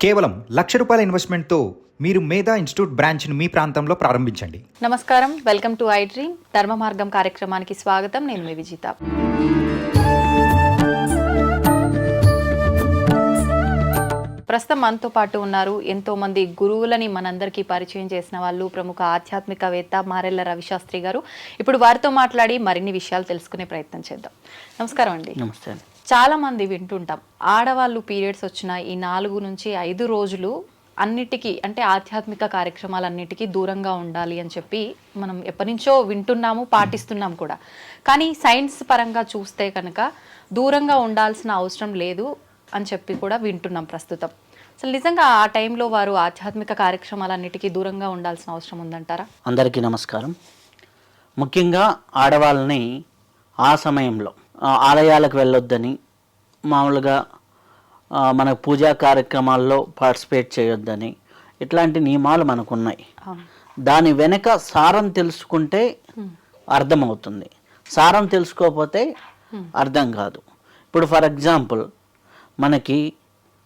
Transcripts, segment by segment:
కేవలం లక్ష రూపాయల ఇన్వెస్ట్మెంట్తో మీరు మేధా ఇన్స్టిట్యూట్ బ్రాంచ్ను మీ ప్రాంతంలో ప్రారంభించండి. నమస్కారం. వెల్కమ్ టు ఐ డ్రీమ్ ధర్మ మార్గం కార్యక్రమానికి స్వాగతం. నేను మీ విజిత. ప్రస్తుతం మనతో పాటు ఉన్నారు ఎంతో మంది గురువులని మనందరికీ పరిచయం చేసిన వాళ్ళు ప్రముఖ ఆధ్యాత్మికవేత్త మారెల్ల రవిశాస్త్రి గారు. ఇప్పుడు వారితో మాట్లాడి మరిన్ని విషయాలు తెలుసుకునే ప్రయత్నం చేద్దాం. నమస్కారం అండి. నమస్తే చాలామంది వింటుంటాం. ఆడవాళ్ళు పీరియడ్స్ వచ్చిన ఈ నాలుగు నుంచి ఐదు రోజులు అన్నిటికీ అంటే ఆధ్యాత్మిక కార్యక్రమాలన్నిటికీ దూరంగా ఉండాలి అని చెప్పి మనం ఎప్పటి నుంచో వింటున్నాము పాటిస్తున్నాం కూడా. కానీ సైన్స్ పరంగా చూస్తే కనుక దూరంగా ఉండాల్సిన అవసరం లేదు అని చెప్పి కూడా వింటున్నాం ప్రస్తుతం. అసలు నిజంగా ఆ టైంలో వారు ఆధ్యాత్మిక కార్యక్రమాలన్నిటికీ దూరంగా ఉండాల్సిన అవసరం ఉందంటారా? అందరికీ నమస్కారం. ముఖ్యంగా ఆడవాళ్ళని ఆ సమయంలో ఆలయాలకు వెళ్ళొద్దని మామూలుగా మన పూజా కార్యక్రమాల్లో పార్టిసిపేట్ చేయొద్దని ఇట్లాంటి నియమాలు మనకు ఉన్నాయి దాని వెనక సారం తెలుసుకుంటే అర్థమవుతుంది. సారం తెలుసుకోకపోతే అర్థం కాదు. ఇప్పుడు ఫర్ ఎగ్జాంపుల్ మనకి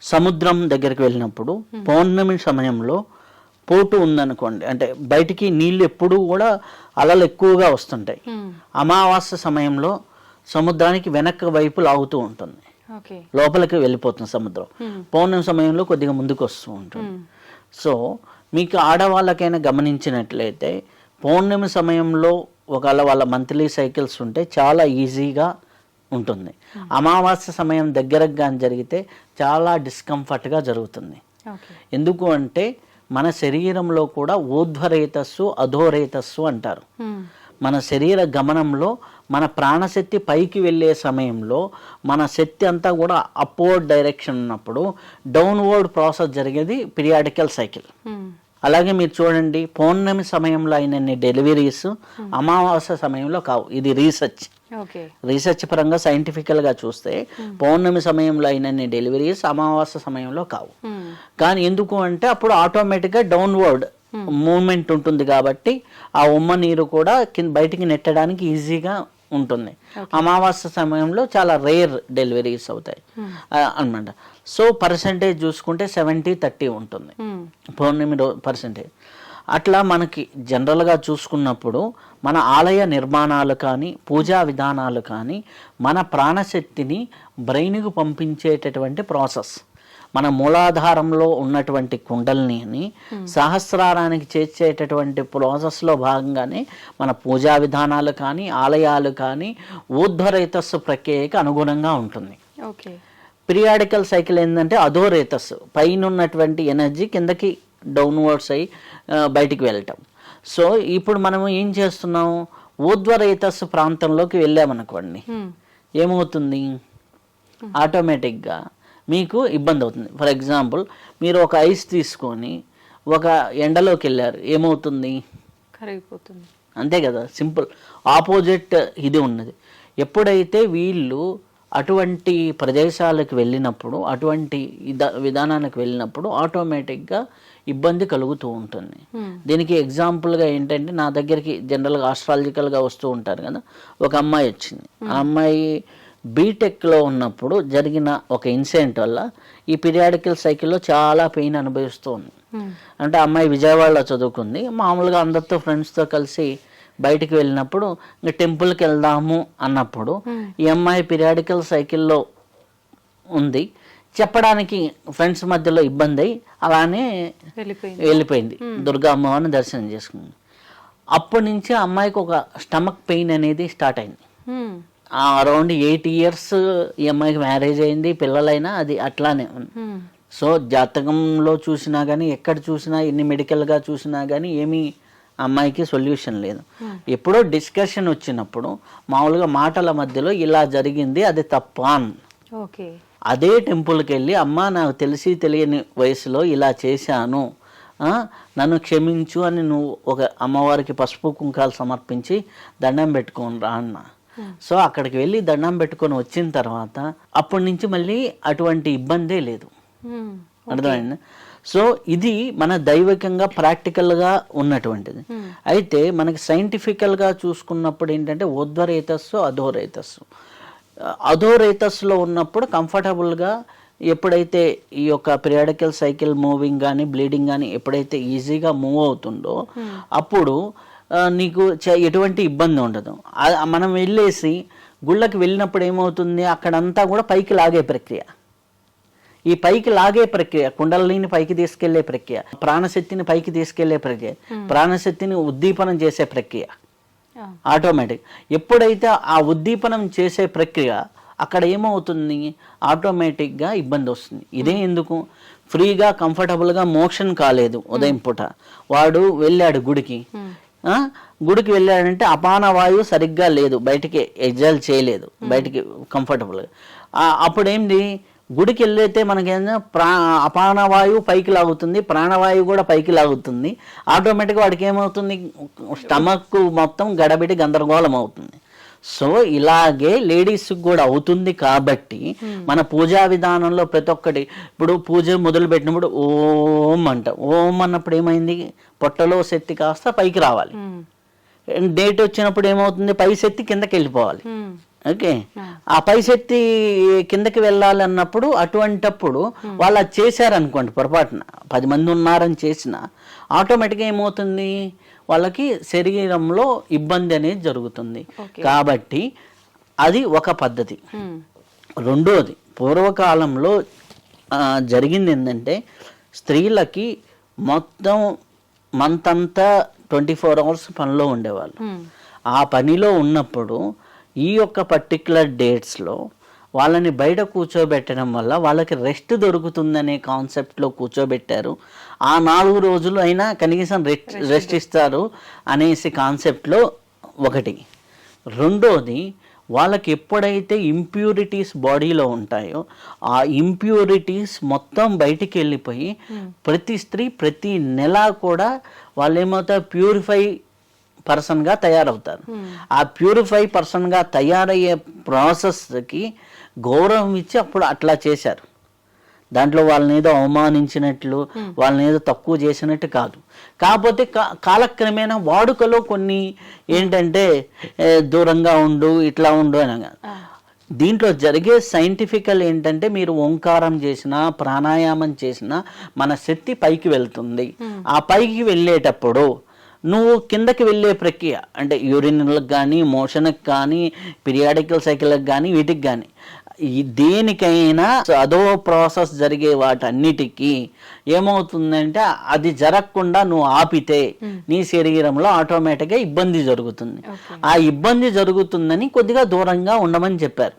సముద్రం దగ్గరికి వెళ్ళినప్పుడు పౌర్ణమి సమయంలో పోటు ఉందనుకోండి అంటే బయటికి నీళ్ళు ఎప్పుడూ కూడా అలలు ఎక్కువగా వస్తుంటాయి. అమావాస్య సమయంలో సముద్రానికి వెనక వైపు లాగుతూ ఉంటుంది. లోపలికి వెళ్ళిపోతుంది సముద్రం. పౌర్ణమి సమయంలో కొద్దిగా ముందుకు వస్తూ ఉంటుంది. సో మీకు ఆడవాళ్ళకైనా గమనించినట్లయితే పౌర్ణమి సమయంలో ఒకవేళ వాళ్ళ మంత్లీ సైకిల్స్ ఉంటే చాలా ఈజీగా ఉంటుంది. అమావాస్య సమయం దగ్గరకు కానీ జరిగితే చాలా డిస్కంఫర్ట్గా జరుగుతుంది. ఎందుకు అంటే మన శరీరంలో కూడా ఊర్ధ్వరేతస్సు అధోరేతస్సు అంటారు. మన శరీర గమనంలో మన ప్రాణశక్తి పైకి వెళ్ళే సమయంలో మన శక్తి అంతా కూడా అప్వర్డ్ డైరెక్షన్ ఉన్నప్పుడు డౌన్వర్డ్ ప్రాసెస్ జరిగేది పిరియాడికల్ సైకిల్ అలాగే మీరు చూడండి పౌర్ణమి సమయంలో అయినన్ని డెలివరీస్ అమావాస్య సమయంలో కావు. ఇది రీసెర్చ్ రీసెర్చ్ పరంగా సైంటిఫికల్గా చూస్తే పౌర్ణమి సమయంలో అయినన్ని డెలివరీస్ అమావాస్య సమయంలో కావు. కానీ ఎందుకు అంటే అప్పుడు ఆటోమేటిక్గా డౌన్వర్డ్ మూమెంట్ ఉంటుంది కాబట్టి ఆ ఉమ్మ నీరు కూడా కింద బయటికి నెట్టడానికి ఈజీగా ఉంటుంది. అమావాస్య సమయంలో చాలా రేర్ డెలివరీస్ అవుతాయి. అనమాట సో పర్సంటేజ్ చూసుకుంటే సెవెంటీ థర్టీ ఉంటుంది. పౌర్ణమి రో పర్సంటేజ్. అట్లా మనకి జనరల్గా చూసుకున్నప్పుడు మన ఆలయ నిర్మాణాలు కానీ పూజా విధానాలు కానీ మన ప్రాణశక్తిని బ్రెయిన్కు పంపించేటటువంటి ప్రాసెస్. మన మూలాధారంలో ఉన్నటువంటి కుండల్ని సహస్రారానికి చేర్చేటటువంటి ప్రాసెస్లో భాగంగానే మన పూజా విధానాలు కానీ ఆలయాలు కానీ ఊర్ధ్వరేతస్సు ప్రక్రియకి అనుగుణంగా ఉంటుంది. ఓకే. పిరియాడికల్ సైకిల్ ఏంటంటే అధోరేతస్ పైన ఉన్నటువంటి ఎనర్జీ కిందకి డౌన్వర్డ్స్ అయ్యి బయటికి వెళ్ళటం. సో ఇప్పుడు మనం ఏం చేస్తున్నాం? ఊర్ధ్వరేతస్ ప్రాంతంలోకి వెళ్ళామనుకోండి. ఏమవుతుంది? ఆటోమేటిక్గా మీకు ఇబ్బంది అవుతుంది ఫర్ ఎగ్జాంపుల్ మీరు ఒక ఐస్ తీసుకొని ఒక ఎండలోకి వెళ్ళారు ఏమవుతుంది? కరిగిపోతుంది. అంతే కదా సింపుల్. ఆపోజిట్ ఇది ఉన్నది. ఎప్పుడైతే వీళ్ళు అటువంటి ప్రదేశాలకు వెళ్ళినప్పుడు అటువంటి విధానానికి వెళ్ళినప్పుడు ఆటోమేటిక్గా ఇబ్బంది కలుగుతూ ఉంటుంది. దీనికి ఎగ్జాంపుల్గా ఏంటంటే నా దగ్గరికి జనరల్గా ఆస్ట్రాలజికల్గా వస్తూ ఉంటారు కదా ఒక అమ్మాయి వచ్చింది. ఆ అమ్మాయి బీటెక్లో ఉన్నప్పుడు జరిగిన ఒక ఇన్సిడెంట్ వల్ల ఈ పీరియాడికల్ సైకిల్లో చాలా పెయిన్ అనుభవిస్తూ ఉంది అంటే ఆ అమ్మాయి విజయవాడలో చదువుకుంది. మామూలుగా అందరితో ఫ్రెండ్స్తో కలిసి బయటికి వెళ్ళినప్పుడు ఇంకా టెంపుల్కి వెళ్దాము అన్నప్పుడు ఈ అమ్మాయి పీరియాడికల్ సైకిల్లో ఉంది. చెప్పడానికి ఫ్రెండ్స్ మధ్యలో ఇబ్బంది అయి అలానే వెళ్ళిపోయింది. వెళ్ళిపోయింది. దుర్గా అమ్మవారిని దర్శనం చేసుకుంది. అప్పటి నుంచి అమ్మాయికి ఒక స్టమక్ పెయిన్ అనేది స్టార్ట్ అయింది. అరౌండ్ ఎయిట్ ఇయర్స్ ఈ అమ్మాయికి మ్యారేజ్ అయింది పిల్లలైనా అది అట్లానే. ఉంది మ్మ్. సో జాతకంలో చూసినా కానీ ఎక్కడ చూసినా ఎన్ని మెడికల్గా చూసినా కానీ ఏమీ అమ్మాయికి సొల్యూషన్ లేదు. ఎప్పుడో డిస్కషన్ వచ్చినప్పుడు మామూలుగా మాటల మధ్యలో ఇలా జరిగింది అది తప్ప అని. ఓకే. అదే టెంపుల్కి వెళ్ళి అమ్మ నాకు తెలిసి తెలియని వయసులో ఇలా చేశాను. నన్ను క్షమించు అని నువ్వు ఒక అమ్మవారికి పసుపు కుంకాలు సమర్పించి దండం పెట్టుకొని రా అన్న. సో అక్కడికి వెళ్ళి దండం పెట్టుకొని వచ్చిన తర్వాత అప్పటి నుంచి మళ్ళీ అటువంటి ఇబ్బందే లేదు. అర్థమైంది? సో ఇది మన దైవికంగా ప్రాక్టికల్గా ఉన్నటువంటిది. అయితే మనకి సైంటిఫికల్గా చూసుకున్నప్పుడు ఏంటంటే ఉద్వరేతస్సు అధోరేతస్సు. అధోరేతస్సులో ఉన్నప్పుడు కంఫర్టబుల్గా ఎప్పుడైతే ఈ యొక్క పిరియాడికల్ సైకిల్ మూవింగ్ కానీ బ్లీడింగ్ కానీ ఎప్పుడైతే ఈజీగా మూవ్ అవుతుందో అప్పుడు నీకు ఎటువంటి ఇబ్బంది ఉండదు. మనం వెళ్ళేసి గుళ్ళకి వెళ్ళినప్పుడు ఏమవుతుంది? అక్కడంతా కూడా పైకి లాగే ప్రక్రియ. ఈ పైకి లాగే ప్రక్రియ కుండలిని పైకి తీసుకెళ్ళే ప్రక్రియ ప్రాణశక్తిని పైకి తీసుకెళ్ళే ప్రక్రియ ప్రాణశక్తిని ఉద్దీపనం చేసే ప్రక్రియ. ఆటోమేటిక్. ఎప్పుడైతే ఆ ఉద్దీపనం చేసే ప్రక్రియ అక్కడ ఏమవుతుంది? ఆటోమేటిక్గా ఇబ్బంది వస్తుంది. ఇదే ఎందుకు? ఫ్రీగా కంఫర్టబుల్గా మోషన్ కాలేదు ఉదయం పూట. వాడు వెళ్ళాడు గుడికి? గుడికి వెళ్ళాడంటే అపాన వాయువు సరిగ్గా లేదు. బయటికి ఎగ్జాల్ చేయలేదు. బయటికి కంఫర్టబుల్గా అప్పుడు ఏంటి గుడికి వెళ్ళైతే మనకేంటంటే ప్రా అపానవాయువు పైకి లాగుతుంది. ప్రాణవాయువు కూడా పైకి లాగుతుంది. ఆటోమేటిక్గా వాడికి ఏమవుతుంది? స్టమక్ మొత్తం గడబిడి గందరగోళం అవుతుంది. సో ఇలాగే లేడీస్కి కూడా అవుతుంది కాబట్టి మన పూజా విధానంలో ప్రతి ఒక్కటి ఇప్పుడు పూజ మొదలు పెట్టినప్పుడు ఓం అంట. ఓం అన్నప్పుడు ఏమైంది? పొట్టలో శక్తి కాస్త పైకి రావాలి. ఉమ్. డేట్ వచ్చినప్పుడు ఏమవుతుంది? పై శక్తి కిందకి వెళ్ళిపోవాలి. ఉమ్. ఓకే? ఆ పై శక్తి కిందకి వెళ్ళాలి అన్నప్పుడు అటువంటప్పుడు వాళ్ళు అది చేశారనుకోండి పొరపాటున. పది మంది ఉన్నారని చేసిన ఆటోమేటిక్గా ఏమవుతుంది? వాళ్ళకి శరీరంలో ఇబ్బంది అనేది జరుగుతుంది. కాబట్టి అది ఒక పద్ధతి. రెండోది పూర్వకాలంలో జరిగింది ఏంటంటే స్త్రీలకి మొత్తం మంత్ అంతా ట్వంటీ ఫోర్ అవర్స్ పనిలో ఉండేవాళ్ళు. ఆ పనిలో ఉన్నప్పుడు ఈ యొక్క పర్టిక్యులర్ డేట్స్లో వాళ్ళని బయట కూర్చోబెట్టడం వల్ల వాళ్ళకి రెస్ట్ దొరుకుతుందనే కాన్సెప్ట్లో కూర్చోబెట్టారు. ఆ నాలుగు రోజులు అయినా కనీసం రెస్ట్ రెస్ట్ ఇస్తారు అనేసి కాన్సెప్ట్లో ఒకటి. రెండోది వాళ్ళకి ఎప్పుడైతే ఇంప్యూరిటీస్ బాడీలో ఉంటాయో ఆ ఇంప్యూరిటీస్ మొత్తం బయటికి వెళ్ళిపోయి ప్రతి స్త్రీ ప్రతి నెల కూడా వాళ్ళు ఏమవుతారు ప్యూరిఫై పర్సన్గా తయారవుతారు. ఆ ప్యూరిఫై పర్సన్గా తయారయ్యే ప్రాసెస్కి గౌరవం ఇచ్చి అప్పుడు అట్లా చేశారు. దాంట్లో వాళ్ళని ఏదో అవమానించినట్లు వాళ్ళని ఏదో తక్కువ చేసినట్టు కాదు. కాకపోతే కాలక్రమేణా వాడుకలో కొన్ని ఏంటంటే దూరంగా ఉండు ఇట్లా ఉండు అని. దీంట్లో జరిగే సైంటిఫికల్ ఏంటంటే మీరు ఓంకారం చేసినా ప్రాణాయామం చేసినా మన శక్తి పైకి వెళ్తుంది. ఆ పైకి వెళ్ళేటప్పుడు నువ్వు కిందకి వెళ్ళే ప్రక్రియ అంటే యూరిన్లకు కానీ మోషన్కి కానీ పీరియాడికల్ సైకిల్కి కానీ వీటికి కానీ దేనికైనా అదో ప్రాసెస్ జరిగే వాటన్నిటికీ ఏమవుతుందంటే అది జరగకుండా నువ్వు ఆపితే నీ శరీరంలో ఆటోమేటిక్గా ఇబ్బంది జరుగుతుంది. ఆ ఇబ్బంది జరుగుతుందని కొద్దిగా దూరంగా ఉండమని చెప్పారు.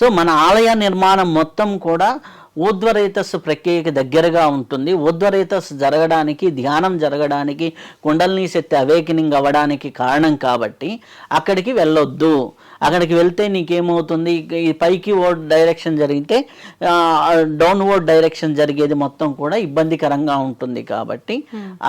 సో మన ఆలయ నిర్మాణం మొత్తం కూడా ఊర్ధ్వరేతస్సు ప్రక్రియకి దగ్గరగా ఉంటుంది. ఊర్ధ్వరేతస్సు జరగడానికి ధ్యానం జరగడానికి కుండలిని శక్తి అవేకనింగ్ అవ్వడానికి కారణం కాబట్టి అక్కడికి వెళ్ళొద్దు. అక్కడికి వెళ్తే నీకేమవుతుంది? ఈ పైకి ఓడ్ డైరెక్షన్ జరిగితే డౌన్వర్డ్ డైరెక్షన్ జరిగేది మొత్తం కూడా ఇబ్బందికరంగా ఉంటుంది కాబట్టి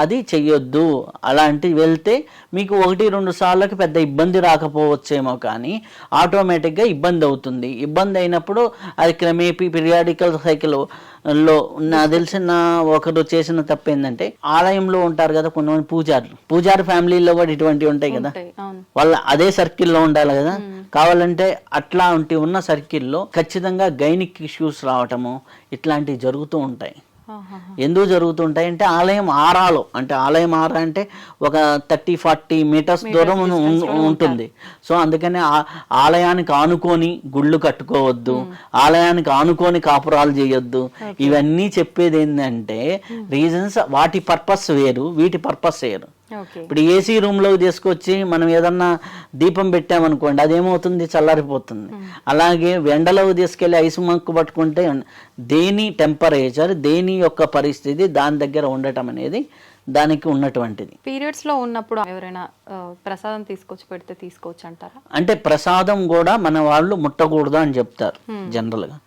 అది చెయ్యొద్దు. అలాంటి వెళ్తే మీకు ఒకటి రెండు సార్లకి పెద్ద ఇబ్బంది రాకపోవచ్చేమో కానీ ఆటోమేటిక్గా ఇబ్బంది అవుతుంది ఇబ్బంది అయినప్పుడు అది క్రమేపీ పీరియాడికల్ సైకిల్ లో నాకు తెలిసిన ఒకరు చేసిన తప్పు ఏంటంటే ఆలయంలో ఉంటారు కదా కొంతమంది పూజారులు. పూజారి ఫ్యామిలీలో కూడా ఇటువంటివి ఉంటాయి కదా. వాళ్ళ అదే సర్కిల్లో ఉండాలి కదా. కావాలంటే అట్లా ఉన్న సర్కిల్లో ఖచ్చితంగా గైనిక్ ఇష్యూస్ రావటము ఇట్లాంటివి జరుగుతూ ఉంటాయి. ఎందుకు జరుగుతుంటాయి అంటే ఆలయం ఆరాలో. అంటే ఆలయం ఆరా అంటే ఒక థర్టీ ఫార్టీ మీటర్స్ దూరం ఉంటుంది. సో అందుకని ఆ- ఆలయానికి ఆనుకొని గుళ్ళు కట్టుకోవద్దు. ఆలయానికి ఆనుకొని కాపురాలు చేయొద్దు. ఇవన్నీ చెప్పేది ఏంటంటే రీజన్స్ వాటి పర్పస్ వేరు వీటి పర్పస్ వేరు. ఇప్పుడు ఏసీ రూమ్లోకి తీసుకొచ్చి మనం ఏదన్నా దీపం పెట్టామనుకోండి అదేమవుతుంది? చల్లారిపోతుంది. అలాగే ఎండలోకి తీసుకెళ్ళి ఐస్ మక్కు పట్టుకుంటే దేని టెంపరేచర్ దేని యొక్క పరిస్థితి దాని దగ్గర ఉండటం అనేది దానికి ఉన్నటువంటిది. పీరియడ్స్లో ఉన్నప్పుడు ఎవరైనా ప్రసాదం తీసుకొచ్చి పెడితే తీసుకోవచ్చు అంటారా? అంటే ప్రసాదం కూడా మన వాళ్ళు ముట్టకూడదు అని చెప్తారు జనరల్గా.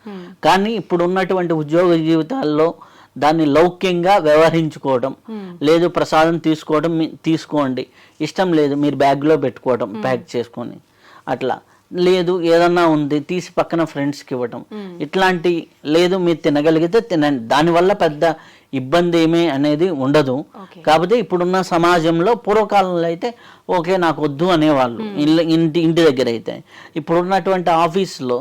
కానీ ఇప్పుడు ఉన్నటువంటి ఉద్యోగ జీవితాల్లో దాన్ని లౌక్యంగా వ్యవహరించుకోవడం లేదు ప్రసాదం తీసుకోవడం తీసుకోండి. ఇష్టం లేదు మీరు బ్యాగ్లో పెట్టుకోవడం ప్యాక్ చేసుకొని. అట్లా. లేదు ఏదన్నా ఉంది తీసి పక్కన ఫ్రెండ్స్కి ఇవ్వటం. ఇట్లాంటి లేదు మీరు తినగలిగితే తినండి. దానివల్ల పెద్ద ఇబ్బంది ఏమీ అనేది ఉండదు. కాకపోతే ఇప్పుడున్న సమాజంలో పూర్వకాలంలో అయితే ఓకే నాకు వద్దు అనేవాళ్ళు. ఇల్లు ఇంటి ఇంటి దగ్గర అయితే. ఇప్పుడున్నటువంటి ఆఫీస్లో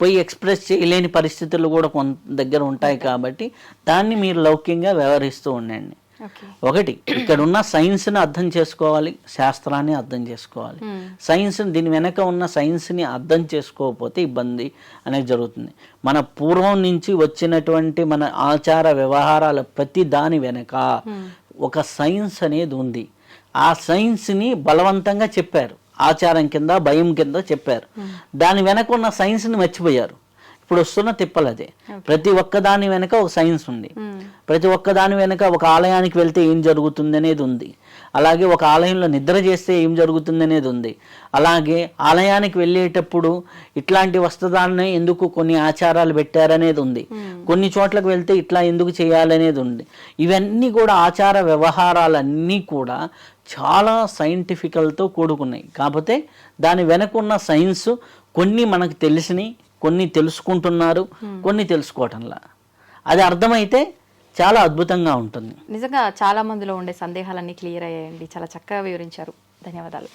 పోయి ఎక్స్ప్రెస్ చేయలేని పరిస్థితులు కూడా కొంత దగ్గర ఉంటాయి కాబట్టి దాన్ని మీరు లౌక్యంగా వ్యవహరిస్తూ ఉండండి. ఒకటి ఇక్కడ ఉన్న సైన్స్ని అర్థం చేసుకోవాలి శాస్త్రాన్ని అర్థం చేసుకోవాలి. సైన్స్ దీని వెనక ఉన్న సైన్స్ని అర్థం చేసుకోకపోతే ఇబ్బంది అనేది జరుగుతుంది. మన పూర్వం నుంచి వచ్చినటువంటి మన ఆచార వ్యవహారాల ప్రతి దాని వెనక ఒక సైన్స్ అనేది ఉంది. ఆ సైన్స్ని బలవంతంగా చెప్పారు. ఆచారం కింద భయం కింద చెప్పారు. దాని వెనక ఉన్న సైన్స్ని మర్చిపోయారు. ఇప్పుడు వస్తున్న తిప్పలు అదే. ప్రతి ఒక్క దాని వెనక ఒక సైన్స్ ఉంది. ప్రతి ఒక్క దాని వెనక ఒక ఆలయానికి వెళ్తే ఏం జరుగుతుంది అనేది ఉంది. అలాగే ఒక ఆలయంలో నిద్ర చేస్తే ఏం జరుగుతుంది అనేది ఉంది. అలాగే ఆలయానికి వెళ్ళేటప్పుడు ఇట్లాంటి వస్త్రాలని ఎందుకు కొన్ని ఆచారాలు పెట్టారనేది ఉంది. కొన్ని చోట్లకు వెళ్తే ఇట్లా ఎందుకు చేయాలనేది ఉంది. ఇవన్నీ కూడా ఆచార వ్యవహారాలన్నీ కూడా చాలా సైంటిఫికల్తో కూడుకున్నాయి. కాకపోతే దాని వెనక ఉన్న సైన్స్ కొన్ని మనకు తెలిసినాయి కొన్ని తెలుసుకుంటున్నారు కొన్ని తెలుసుకోవటంలా. అది అర్థమైతే చాలా అద్భుతంగా ఉంటుంది. నిజంగా చాలా మందిలో ఉండే సందేహాలన్నీ క్లియర్ అయ్యాయండి. చాలా చక్కగా వివరించారు. ధన్యవాదాలు.